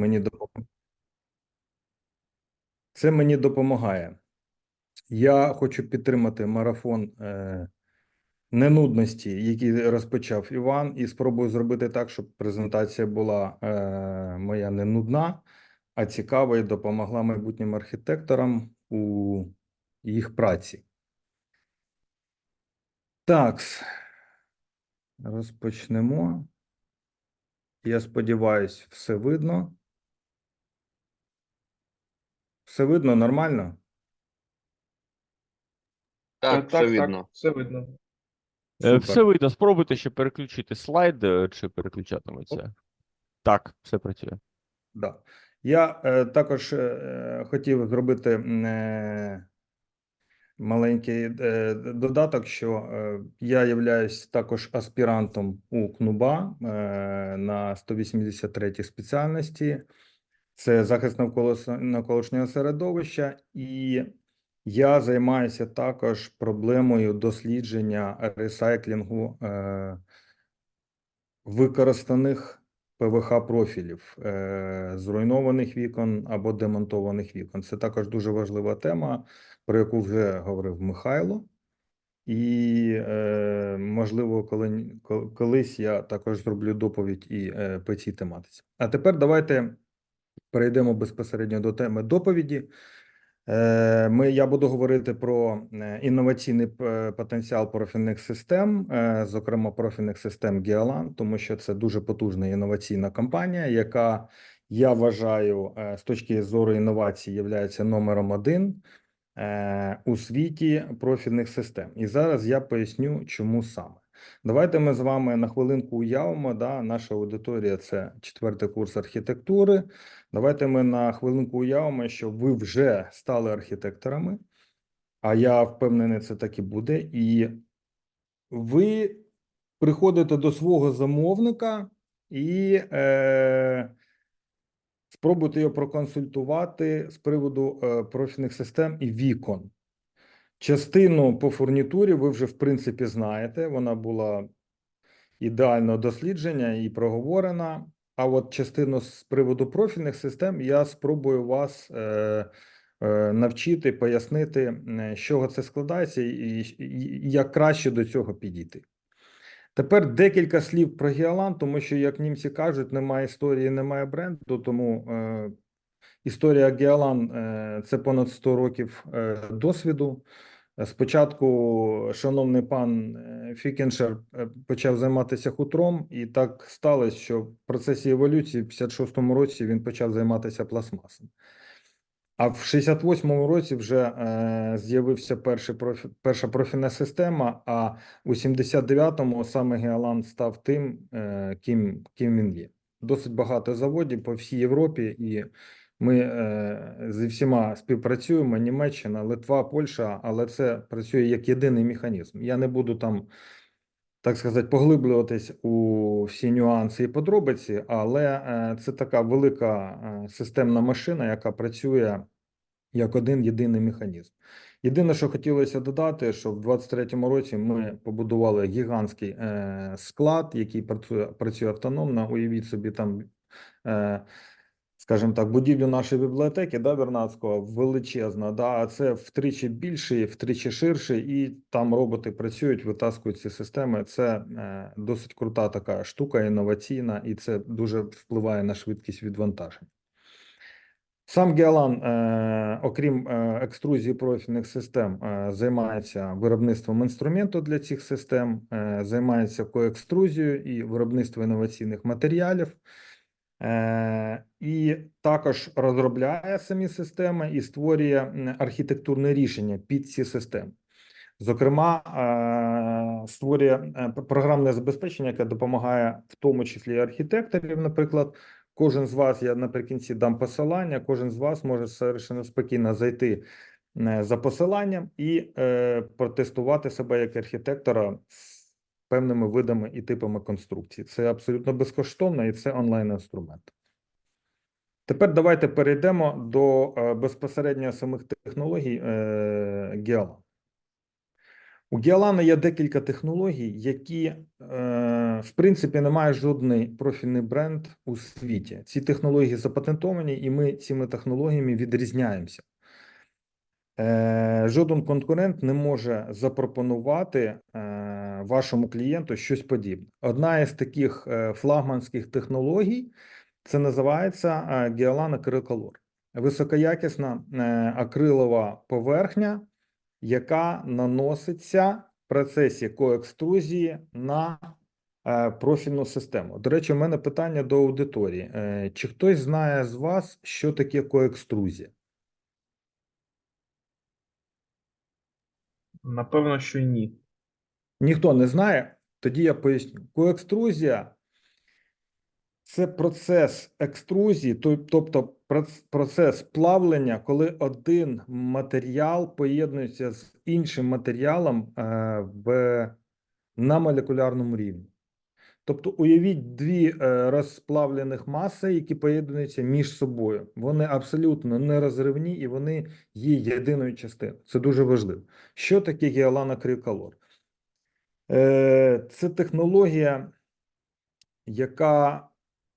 мені допомагає. Це мені допомагає. Я хочу підтримати марафон е, ненудності, який розпочав Іван, і спробую зробити так, щоб презентація була е, моя не нудна, а цікава і допомогла майбутнім архітекторам у їх праці. Так, розпочнемо. Я сподіваюся, все видно. Все видно нормально? Так, все видно. Так, все видно. Е, Супер. Все видно. Спробуйте ще переключити слайд, е, чи переключатиметься. Так, все працює. Да. Я е, також е, хотів зробити м, е, маленький е, додаток, що е, я являюсь також аспірантом у КНУБА е, на 183 спеціальності. Це захист навколишнього середовища, і я займаюся також проблемою дослідження ресайклінгу е, використаних ПВХ профілів, е, зруйнованих вікон або демонтованих вікон. Це також дуже важлива тема, про яку вже говорив Михайло. І, е, можливо, коли, ко- колись я також зроблю доповідь і е, по цій тематиці. А тепер давайте перейдемо безпосередньо до теми доповіді. Е, Ми, я буду говорити про е, інноваційний потенціал профільних систем, е, зокрема профільних систем Геолан, тому що це дуже потужна інноваційна компанія, яка я вважаю е, з точки зору інновацій є номером один е, у світі профільних систем. І зараз я поясню, чому саме. Давайте ми з вами на хвилинку уявимо. Да, наша аудиторія це четвертий курс архітектури. Давайте ми на хвилинку уявимо, що ви вже стали архітекторами, а я впевнений, це так і буде. І ви приходите до свого замовника і е, спробуйте його проконсультувати з приводу е, профільних систем і вікон. Частину по фурнітурі ви вже в принципі знаєте, вона була ідеально дослідження і проговорена. А от частину з приводу профільних систем я спробую вас е, е, навчити, пояснити, е, з чого це складається, і, і, як краще до цього підійти. Тепер декілька слів про Геолан, тому що, як німці кажуть, немає історії, немає бренду, тому е, історія Геолан е, це понад 100 років е, досвіду. Спочатку шановний пан е, Фікеншер е, почав займатися хутром, і так сталося, що в процесі еволюції в 56-му році він почав займатися пластмасом. А в 68-му році вже е, з'явився профі, перша профільна система, а у 79-му саме Геолан став тим, е, ким, ким він є. Досить багато заводів по всій Європі, і ми е, зі всіма співпрацюємо: Німеччина, Литва, Польща, але це працює як єдиний механізм. Я не буду там, так сказати, поглиблюватись у всі нюанси і подробиці, але е, це така велика е, системна машина, яка працює як один єдиний механізм. Єдине, що хотілося додати, що в 23-му році ми побудували гігантський е, склад, який працює, працює автономно. Уявіть собі там. Е, скажімо так, будівлю нашої бібліотеки, да, Вернадського, величезна, да, а це втричі більше, втричі ширше, і там роботи працюють, витаскують ці системи. Це е, досить крута така штука, інноваційна, і це дуже впливає на швидкість відвантажень. Сам Геолан, е, окрім е, екструзії профільних систем, е, займається виробництвом інструменту для цих систем, е, займається коекструзією і виробництвом інноваційних матеріалів. Е, І також розробляє самі системи і створює архітектурне рішення під ці системи. Зокрема, е, створює е, програмне забезпечення, яке допомагає в тому числі архітекторів. Наприклад, кожен з вас, я наприкінці дам посилання, кожен з вас може совершенно спокійно зайти за посиланням і протестувати себе як архітектора з певними видами і типами конструкцій. Це абсолютно безкоштовно і це онлайн-інструмент. Тепер давайте перейдемо до е, безпосередньо самих технологій е. У Гіалана є декілька технологій, які, е, в принципі, не мають жодний профільний бренд у світі. Ці технології запатентовані, і ми цими технологіями відрізняємося. Е, жоден конкурент не може запропонувати е, вашому клієнту щось подібне. Одна із таких е, флагманських технологій це називається Гіалан акрилколор. Високоякісна акрилова поверхня, яка наноситься в процесі коекструзії на профільну систему. До речі, у мене питання до аудиторії. Чи хтось знає з вас, що таке коекструзія? Напевно, що ні. Ніхто не знає, тоді я поясню. Коекструзія це процес екструзії, тобто процес плавлення, коли один матеріал поєднується з іншим матеріалом е, в, на молекулярному рівні. Тобто, уявіть дві е, розплавлених маси, які поєднуються між собою. Вони абсолютно нерозривні і вони є єдиною частиною. Це дуже важливо. Що таке гіаланокрилкалор? Е, Це технологія, яка,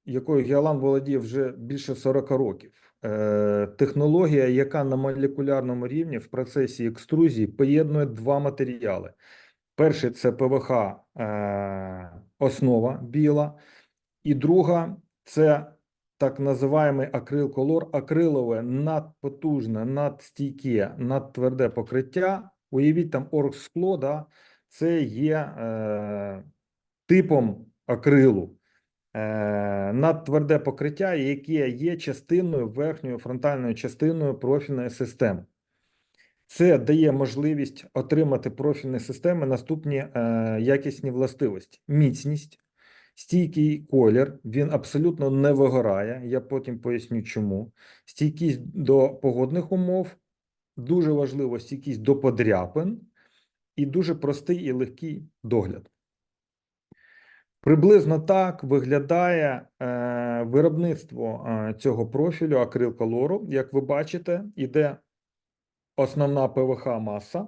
якою Гіалан володіє вже більше 40 років. Е, Технологія, яка на молекулярному рівні в процесі екструзії поєднує два матеріали. Перший це ПВХ е, основа біла, і друга це так називаємий акрилколор, акрилове надпотужне, надстійке, надтверде покриття. Уявіть там оргскло, да, це є е, типом акрилу. Е, надтверде покриття, яке є частиною верхньою фронтальною частиною профільної системи. Це дає можливість отримати профільні системи наступні е, якісні властивості: міцність, стійкий колір, він абсолютно не вигорає. Я потім поясню, чому. Стійкість до погодних умов, дуже важливо стійкість до подряпин і дуже простий і легкий догляд. Приблизно так виглядає е, виробництво е, цього профілю акрилколору. Як ви бачите, іде основна ПВХ маса,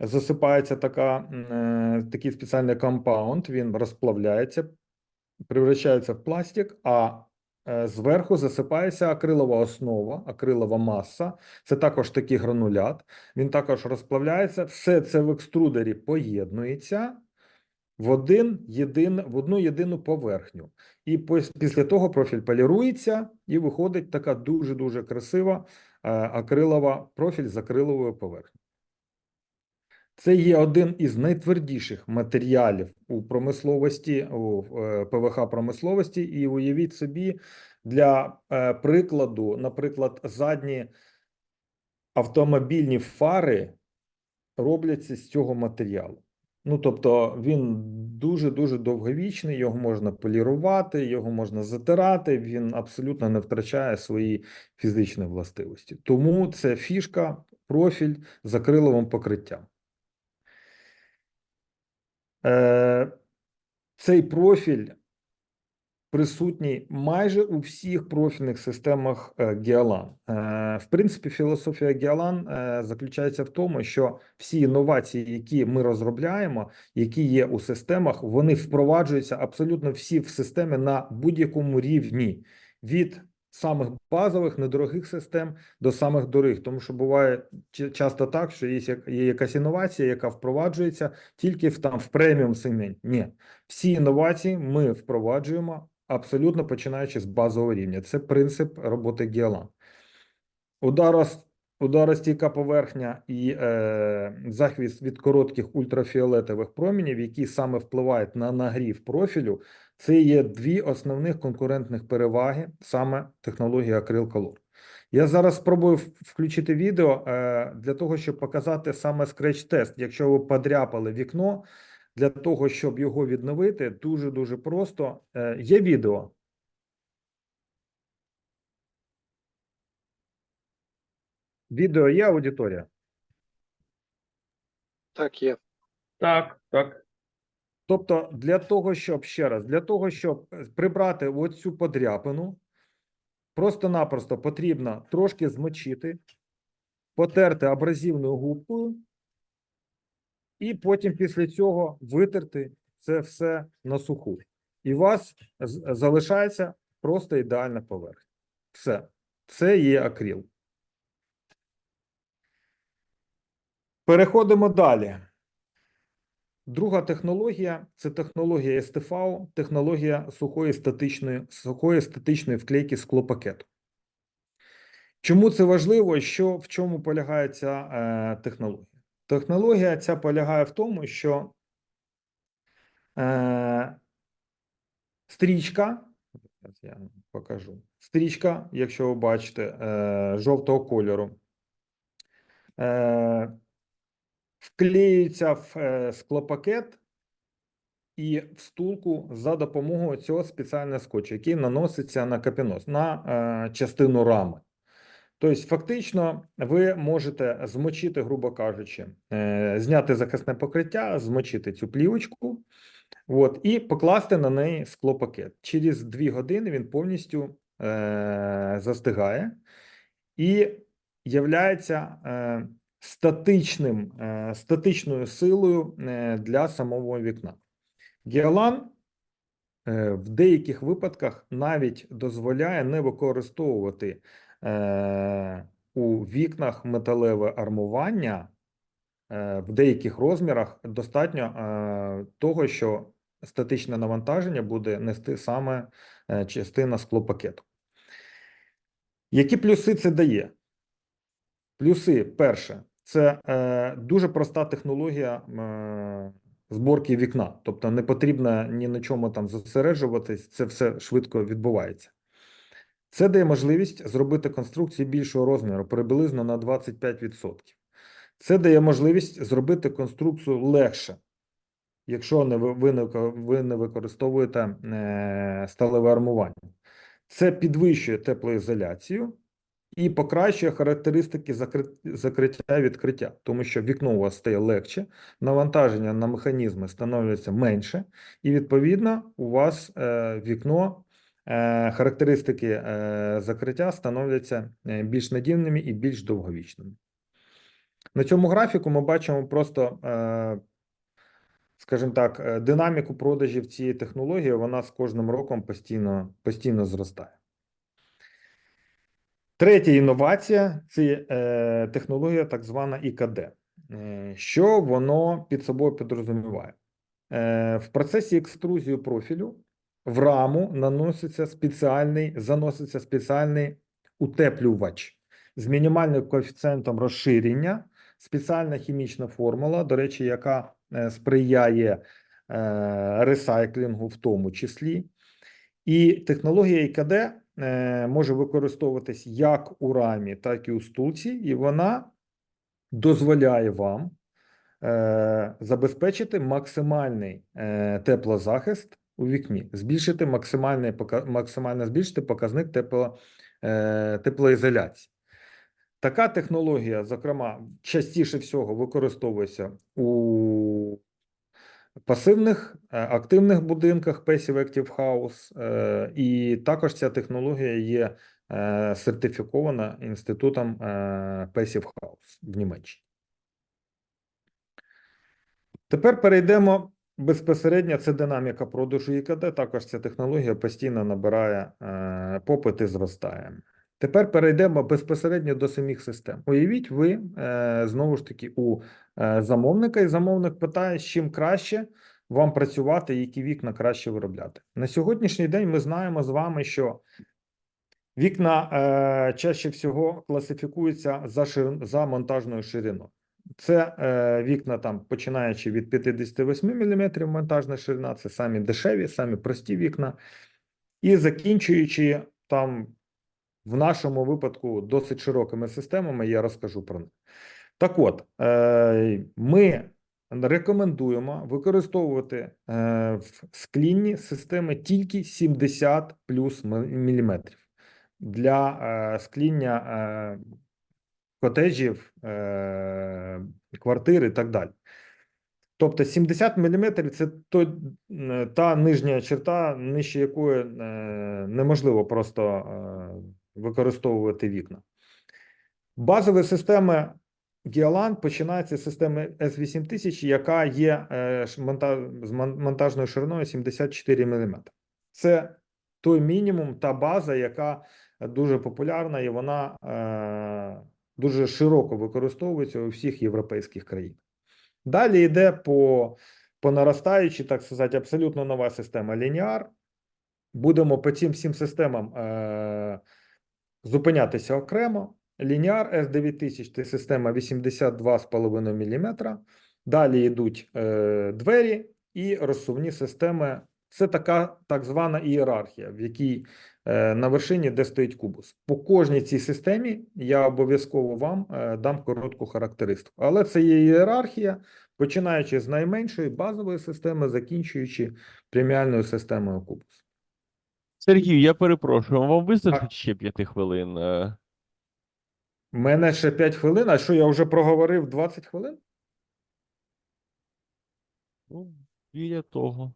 засипається така, е, такий спеціальний компаунд, він розплавляється, превращається в пластик, а е, зверху засипається акрилова основа, акрилова маса. Це також такий гранулят. Він також розплавляється. Все це в екструдері поєднується в один єдин, в одну єдину поверхню. І після того профіль полірується, і виходить така дуже-дуже красива е, акрилова профіль з акриловою поверхнею. Це є один із найтвердіших матеріалів у промисловості, у е, ПВХ промисловості. І уявіть собі, для е, прикладу, наприклад, задні автомобільні фари робляться з цього матеріалу. Ну, тобто він дуже-дуже довговічний, його можна полірувати, його можна затирати, він абсолютно не втрачає свої фізичні властивості. Тому це фішка, профіль з акриловим покриттям. Е, Цей профіль присутній майже у всіх профільних системах е, Гіалан. Е, В принципі, філософія Гіалан е, заключається в тому, що всі інновації, які ми розробляємо, які є у системах, вони впроваджуються абсолютно всі в системі на будь-якому рівні від самих базових недорогих систем до самих дорогих, тому що буває часто так, що є, є якась інновація, яка впроваджується тільки в там в преміум сегменті. Ні, всі інновації ми впроваджуємо абсолютно починаючи з базового рівня. Це принцип роботи Гіалан. Ударос, ударостійка поверхня і е, захист від коротких ультрафіолетових промінів, які саме впливають на нагрів профілю, це є дві основних конкурентних переваги саме технології акрилколор. Я зараз спробую включити відео е, для того, щоб показати саме скреч-тест. Якщо ви подряпали вікно, для того, щоб його відновити, дуже-дуже просто. Е, Є відео. Відео є аудиторія. Так, є. Так, так. Тобто, для того, щоб ще раз, для того, щоб е, прибрати оцю подряпину, просто-напросто потрібно трошки змочити, потерти абразивною губкою і потім після цього витерти це все на суху. І у вас залишається просто ідеальна поверхня. Все. Це є акрил. Переходимо далі. Друга технологія це технологія СТФАУ, технологія сухої статичної, сухої статичної вклейки склопакету. Чому це важливо? Що в чому полягає ця е, технологія? Технологія ця полягає в тому, що е, стрічка, я покажу. Стрічка, якщо ви бачите, е, жовтого кольору, е, вклеюється в е, склопакет і встулку за допомогою цього спеціального скотчу, який наноситься на капінос, на е, частину рами. Тобто, фактично, ви можете змочити, грубо кажучи, е, зняти захисне покриття, змочити цю плівочку, от, і покласти на неї склопакет. Через 2 години він повністю е, застигає і являється е, статичним, е, статичною силою е, для самого вікна. Гіалан е, в деяких випадках навіть дозволяє не використовувати у вікнах металеве армування е, в деяких розмірах достатньо е, того, що статичне навантаження буде нести саме е, частина склопакету. Які плюси це дає? Плюси, перше, це е, дуже проста технологія е, зборки вікна, тобто не потрібно ні на чому там зосереджуватись, це все швидко відбувається. Це дає можливість зробити конструкцію більшого розміру приблизно на 25%. Це дає можливість зробити конструкцію легше, якщо ви, не, вик- ви не використовуєте е, сталеве армування. Це підвищує теплоізоляцію і покращує характеристики закриття відкриття, тому що вікно у вас стає легше, навантаження на механізми становиться менше, і відповідно у вас е, вікно, характеристики е, закриття становляться е, більш надійними і більш довговічними. На цьому графіку ми бачимо просто, е, скажімо так, е, динаміку продажів цієї технології, вона з кожним роком постійно, постійно зростає. Третя інновація це е, технологія так звана ІКД. Е, що воно під собою підрозуміває? Е, в процесі екструзії профілю в раму наноситься спеціальний, заноситься спеціальний утеплювач з мінімальним коефіцієнтом розширення, спеціальна хімічна формула, до речі, яка е, сприяє е, ресайклінгу в тому числі. І технологія ІКД е, може використовуватись як у рамі, так і у стулці, і вона дозволяє вам забезпечити максимальний теплозахист у вікні, збільшити максимальний максимально збільшити показник тепло, е, теплоізоляції. Така технологія, зокрема, частіше всього використовується у пасивних е, активних будинках Passive Active House, е, і також ця технологія є е, сертифікована інститутом е, Passive House в Німеччині. Тепер перейдемо безпосередньо. Це динаміка продажу ІКД. Також ця технологія постійно набирає е, попит і зростає. Тепер перейдемо безпосередньо до самих систем. Уявіть, ви е, знову ж таки у е, замовника, і замовник питає, з чим краще вам працювати, які вікна краще виробляти. На сьогоднішній день ми знаємо з вами, що вікна чаще всього класифікуються за, ширин, за монтажною шириною. Це е, вікна там, починаючи від 58 мм монтажна ширина, це самі дешеві, самі прості вікна, і закінчуючи там в нашому випадку досить широкими системами, я розкажу про них. Так от, е, ми рекомендуємо використовувати е, в склінні системи тільки 70 плюс міліметрів для е, скління е, котеджів, е, квартир і так далі. Тобто 70 мм це той, та нижня черта, нижче якої е, неможливо просто е, використовувати вікна. Базові системи Гіоланд починається з системи S8000, яка є з монтажною шириною 74 мм. Це той мінімум, та база, яка дуже популярна і вона дуже широко використовується у всіх європейських країнах. Далі йде по, по наростаючій, так сказати, абсолютно нова система Linear. Будемо по цим всім системам е, зупинятися окремо. Linear S9000 це система 82,5 мм. Далі йдуть е, двері і розсувні системи. Це така так звана ієрархія, в якій е, на вершині, де стоїть кубус. По кожній цій системі я обов'язково вам е, дам коротку характеристику. Але це є ієрархія, починаючи з найменшої базової системи, закінчуючи преміальною системою кубус. Сергію, я перепрошую, вам вистачить ще п'яти хвилин? Е, У мене ще 5 хвилин, а що я вже проговорив 20 хвилин? Ну, біля того.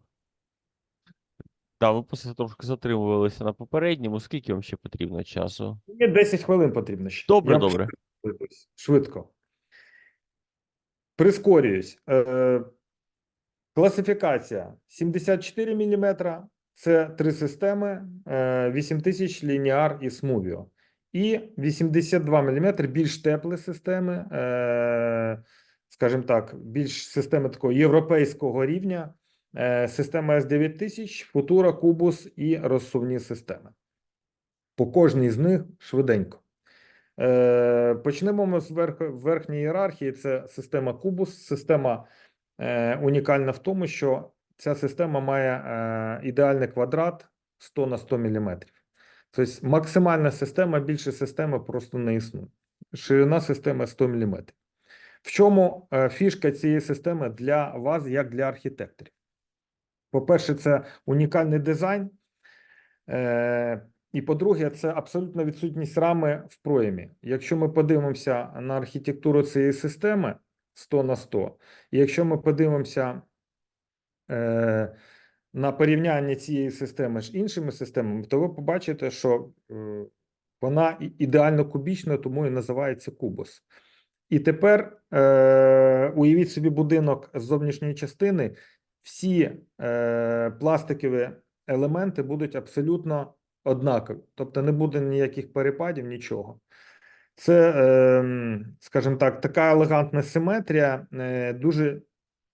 Так, ми просто трошки затримувалися на попередньому. Скільки вам ще потрібно часу? Мені 10 хвилин потрібно ще. Добре, Я добре. Швидко. Прискорююсь. Е, класифікація 74 мм. Це три системи: е, 8000 лініар і Smuvio. І 82 мм більш теплі системи, е, скажімо так, більш системи такого європейського рівня. Е, система S9000, Futura, Cubus і розсувні системи. По кожній з них швиденько. Е, Почнемо ми з верх, верхньої ієрархії. Це система Cubus. Система е, унікальна в тому, що ця система має ідеальний квадрат 100 на 100 мм. Тобто максимальна система, більше системи просто не існує. Ширина системи 100 мм. В чому фішка цієї системи для вас, як для архітекторів? По-перше, це унікальний дизайн. Е, і по-друге, це абсолютна відсутність рами в проємі. Якщо ми подивимося на архітектуру цієї системи 100 на 100, і якщо ми подивимося е, на порівняння цієї системи з іншими системами, то ви побачите, що е, вона ідеально кубічна, тому і називається кубус. І тепер е, уявіть собі будинок з зовнішньої частини, всі е, пластикові елементи будуть абсолютно однакові, тобто не буде ніяких перепадів, нічого. Це, е, скажімо так, така елегантна симетрія е, дуже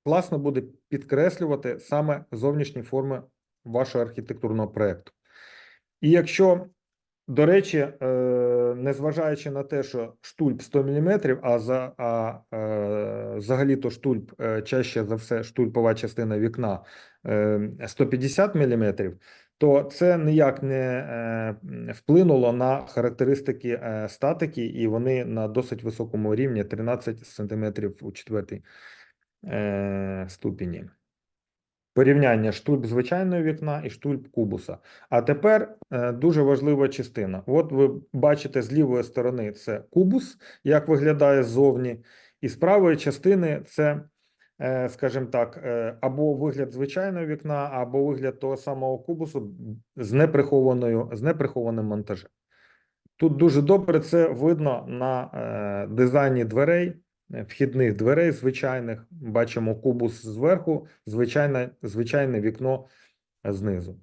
класно буде підкреслювати саме зовнішні форми вашого архітектурного проєкту. І якщо, до речі, е, незважаючи на те, що штульп 100 мм, а за а, е, взагалі-то штульп е, чаще за все штульпова частина вікна е, 150 мм, то це ніяк не вплинуло на характеристики статики, і вони на досить високому рівні 13 см у четвертій ступені. Порівняння штульп звичайного вікна і штульп кубуса. А тепер е, дуже важлива частина. От ви бачите з лівої сторони це кубус, як виглядає ззовні, і з правої частини це, е, скажімо так, е, або вигляд звичайного вікна, або вигляд того самого кубусу з неприхованою, з неприхованим монтажем. Тут дуже добре це видно на дизайні дверей, вхідних дверей звичайних. Бачимо кубус зверху, звичайне, звичайне вікно знизу.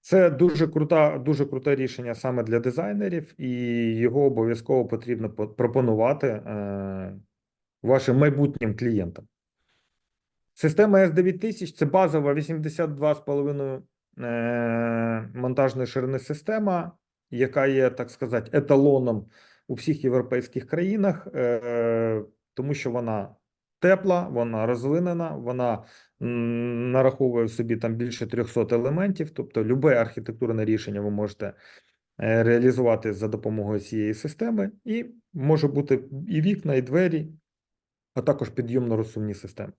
Це дуже крута, дуже круте рішення саме для дизайнерів, і його обов'язково потрібно пропонувати е, вашим майбутнім клієнтам. Система S9000 це базова 82,5 е, монтажної ширини система, яка є, так сказати, еталоном у всіх європейських країнах, е, тому що вона тепла, вона розвинена, вона нараховує собі там більше 300 елементів, тобто любе архітектурне рішення ви можете е, реалізувати за допомогою цієї системи, і може бути і вікна, і двері, а також підйомно-розсувні системи.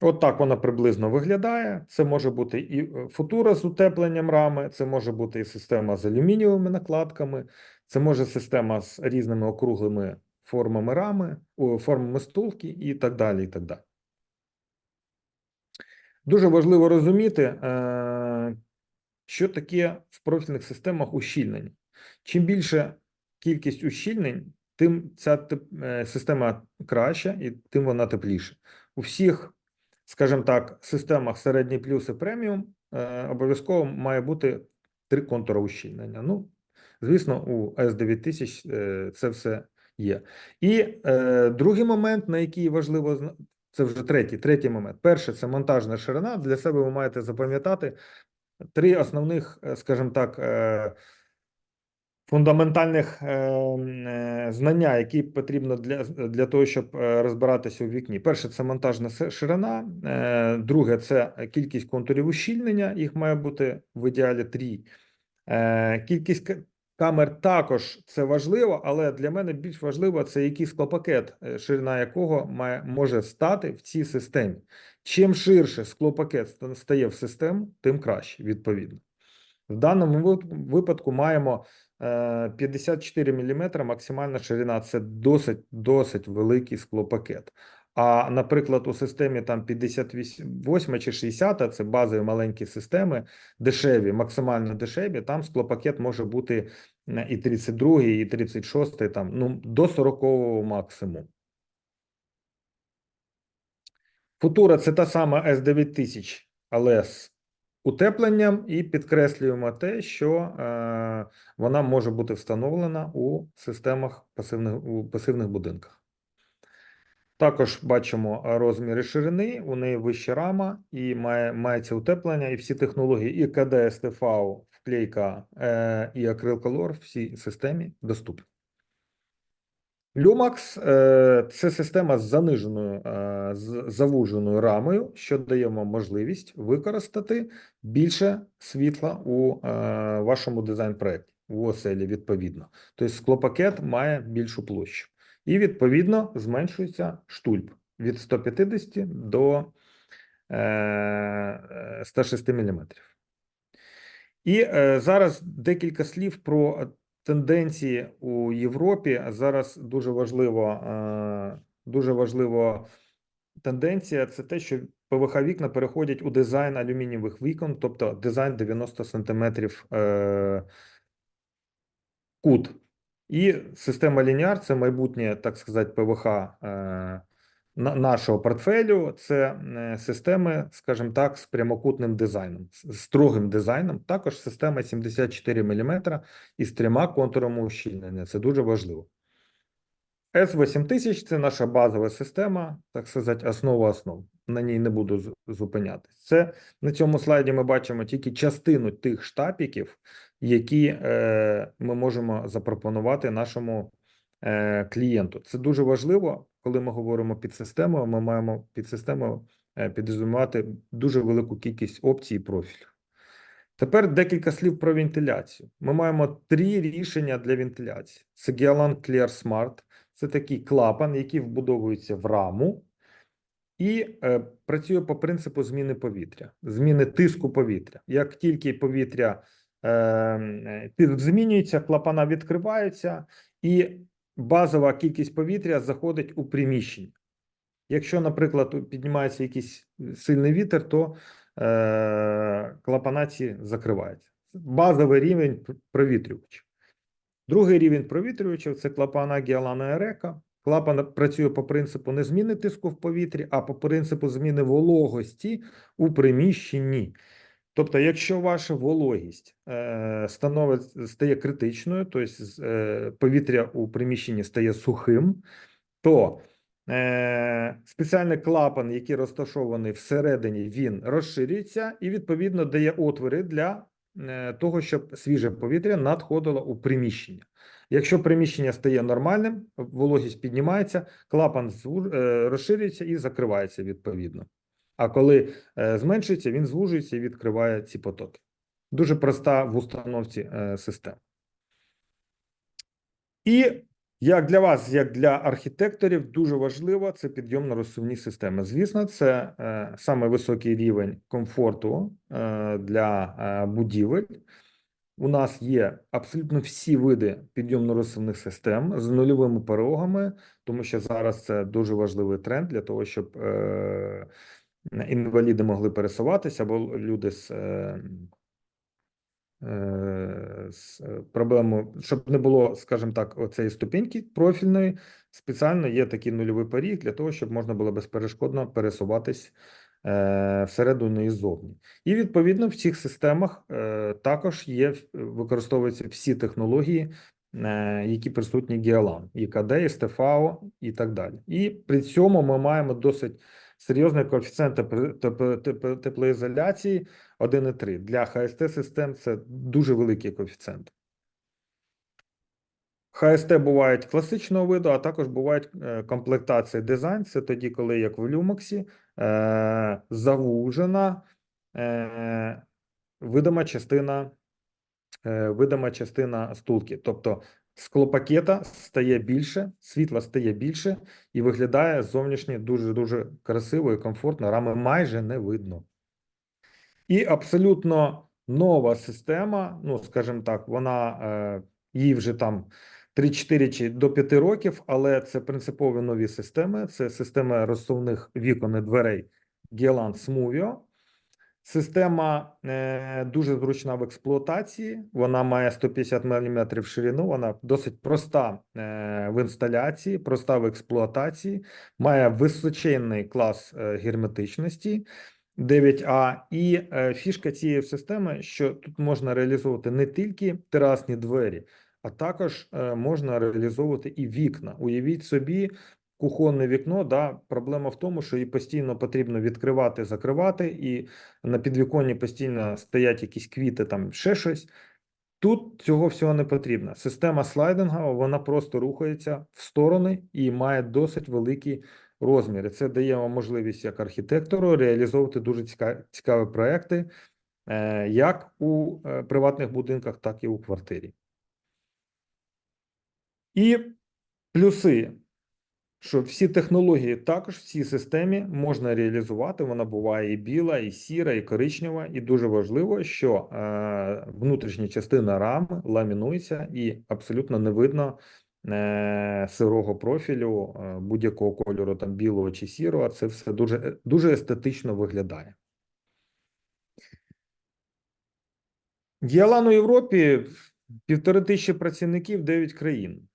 От так вона приблизно виглядає. Це може бути і е, футура з утепленням рами, це може бути і система з алюмінієвими накладками, це може система з різними округлими формами рами, формами стулки і так далі. і так далі. Дуже важливо розуміти, е, що таке в профільних системах ущільнення. Чим більше кількість ущільнень, тим ця е, система краща і тим вона тепліша. У всіх, скажімо так, системах середній плюс і преміум е, обов'язково має бути три контури ущільнення. Ну, звісно, у S9000 е, це все є. І е, другий момент, на який важливо це вже третій, третій момент. Перше це монтажна ширина. Для себе ви маєте запам'ятати три основних, е, скажімо так, е, фундаментальних е, е, знання, які потрібно для, для того, щоб розбиратися у вікні. Перше це монтажна ширина. Е, друге це кількість контурів ущільнення. Їх має бути в ідеалі три. Кількість камер також це важливо, але для мене більш важливо це який склопакет, е, ширина якого має, може стати в цій системі. Чим ширше склопакет стає в систему, тим краще, відповідно. В даному випадку маємо е, 54 мм максимальна ширина. Це досить, досить великий склопакет. А, наприклад, у системі там 58 чи 60, це базові маленькі системи, дешеві, максимально дешеві, там склопакет може бути і 32, і 36, там, ну, до 40 максимум. Футура це та сама S9000, але з утепленням, і підкреслюємо те, що е, вона може бути встановлена у системах пасивних, у пасивних будинках. Також бачимо розміри ширини, у неї вища рама і має, мається утеплення, і всі технології, і КД, СТФ, вклейка е, і акрилколор в всій системі доступні. Lumax е, це система з заниженою, е, з завуженою рамою, що дає вам можливість використати більше світла у е, вашому дизайн-проєкті, у оселі, відповідно. Тобто склопакет має більшу площу. І, відповідно, зменшується штульп від 150 до е, е, 106 мм. І е, зараз декілька слів про тенденції у Європі. Зараз дуже важливо, е, дуже важливо тенденція це те, що ПВХ вікна переходять у дизайн алюмінієвих вікон, тобто дизайн 90 см е, кут. І система лініар це майбутнє, так сказати, ПВХ е, нашого портфелю. Це е, системи, скажімо так, з прямокутним дизайном, з строгим дизайном. Також система 74 мм із трьома контурами ущільнення. Це дуже важливо. S8000 – це наша базова система, так сказати, основа основ. На ній не буду з- зупинятись. Це на цьому слайді ми бачимо тільки частину тих штапіків, які е, ми можемо запропонувати нашому е, клієнту. Це дуже важливо, коли ми говоримо під системою. Ми маємо під системою е, підрозумівати дуже велику кількість опцій і профілів. Тепер декілька слів про вентиляцію. Ми маємо три рішення для вентиляції: це Geolan Clear Smart, це такий клапан, який вбудовується в раму і е, працює по принципу зміни повітря, зміни тиску повітря. Як тільки повітря е, е, тиск змінюється, клапана відкриваються, і базова кількість повітря заходить у приміщення. Якщо, наприклад, піднімається якийсь сильний вітер, то е, клапана ці закриваються. Базовий рівень пр- провітрювачів. Другий рівень провітрювачів це клапана Гіалана Ерека. Клапан працює по принципу не зміни тиску в повітрі, а по принципу зміни вологості у приміщенні. Тобто, якщо ваша вологість е, становить, стає критичною, тобто е, повітря у приміщенні стає сухим, то е, спеціальний клапан, який розташований всередині, він розширюється і відповідно дає отвори для е, того, щоб свіже повітря надходило у приміщення. Якщо приміщення стає нормальним, вологість піднімається, клапан е, розширюється і закривається відповідно. А коли е, зменшується, він звужується і відкриває ці потоки. Дуже проста в установці е, система. І як для вас, як для архітекторів, дуже важливо це підйомно-розсувні системи. Звісно, це е, саме високий рівень комфорту е, для будівель. У нас є абсолютно всі види підйомно-розсувних систем з нульовими порогами, тому що зараз це дуже важливий тренд для того, щоб інваліди могли пересуватися, або люди з е, е, з е, проблемою, щоб не було, скажімо так, оцеї ступіньки профільної, спеціально є такий нульовий поріг для того, щоб можна було безперешкодно пересуватись всередину і ззовні. І відповідно в цих системах також є використовуються всі технології, які присутні Гіалан, ІКД, СТФАО і так далі. І при цьому ми маємо досить серйозний коефіцієнт тепл- теп- теп- теплоізоляції 1,3. Для ХСТ систем це дуже великий коефіцієнт. ХСТ бувають класичного виду, а також бувають е, комплектації дизайн. Це тоді, коли як в люмоксі е, завужена е, видима частина, видима частина стулки. Тобто склопакета стає більше, світла стає більше і виглядає зовнішнє дуже-дуже красиво і комфортно. Рами майже не видно. І абсолютно нова система, ну, скажімо так, вона е, їй вже там 3-4 чи до 5 років, але це принципові нові системи. Це система розсувних вікон і дверей Gielan Smuvio. Система е, дуже зручна в експлуатації. Вона має 150 мм ширину. Вона досить проста е, в інсталяції, проста в експлуатації, має височенний клас е, герметичності. 9А, і е, фішка цієї системи, що тут можна реалізовувати не тільки терасні двері, а також е, можна реалізовувати і вікна. Уявіть собі, кухонне вікно, да, проблема в тому, що її постійно потрібно відкривати, закривати, і на підвіконні постійно стоять якісь квіти, там ще щось. Тут цього всього не потрібно. Система слайдингова, вона просто рухається в сторони і має досить великі розміри. Це дає вам можливість як архітектору реалізовувати дуже ціка- цікаві проекти, е, як у е, приватних будинках, так і у квартирі. І плюси, що всі технології також в цій системі можна реалізувати. Вона буває і біла, і сіра, і коричнева. І дуже важливо, що е, внутрішня частина рами ламінується і абсолютно не видно е, сирого профілю, е, будь-якого кольору, там білого чи сірого. Це все дуже, е, дуже естетично виглядає. Діалан у Європі півтори тисячі працівників, 9 країн.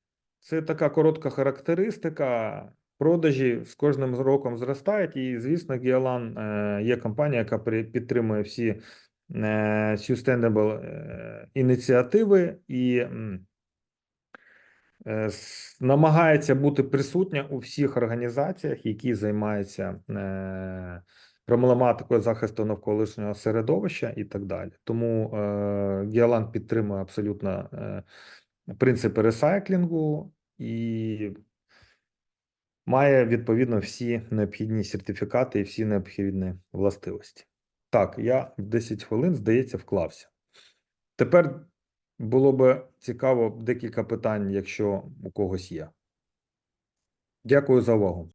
Це така коротка характеристика. Продажі з кожним роком зростають, і, звісно, Гіалан е, є компанія, яка підтримує всі е, sustainable е, ініціативи і намагається бути присутня у всіх організаціях, які займаються проблематикою захисту навколишнього середовища і так далі. Тому Гіалан підтримує абсолютно принципи ресайклінгу і має відповідно всі необхідні сертифікати і всі необхідні властивості. Так, я в 10 хвилин, здається, вклався. Тепер було би цікаво декілька питань, якщо у когось є. Дякую за увагу.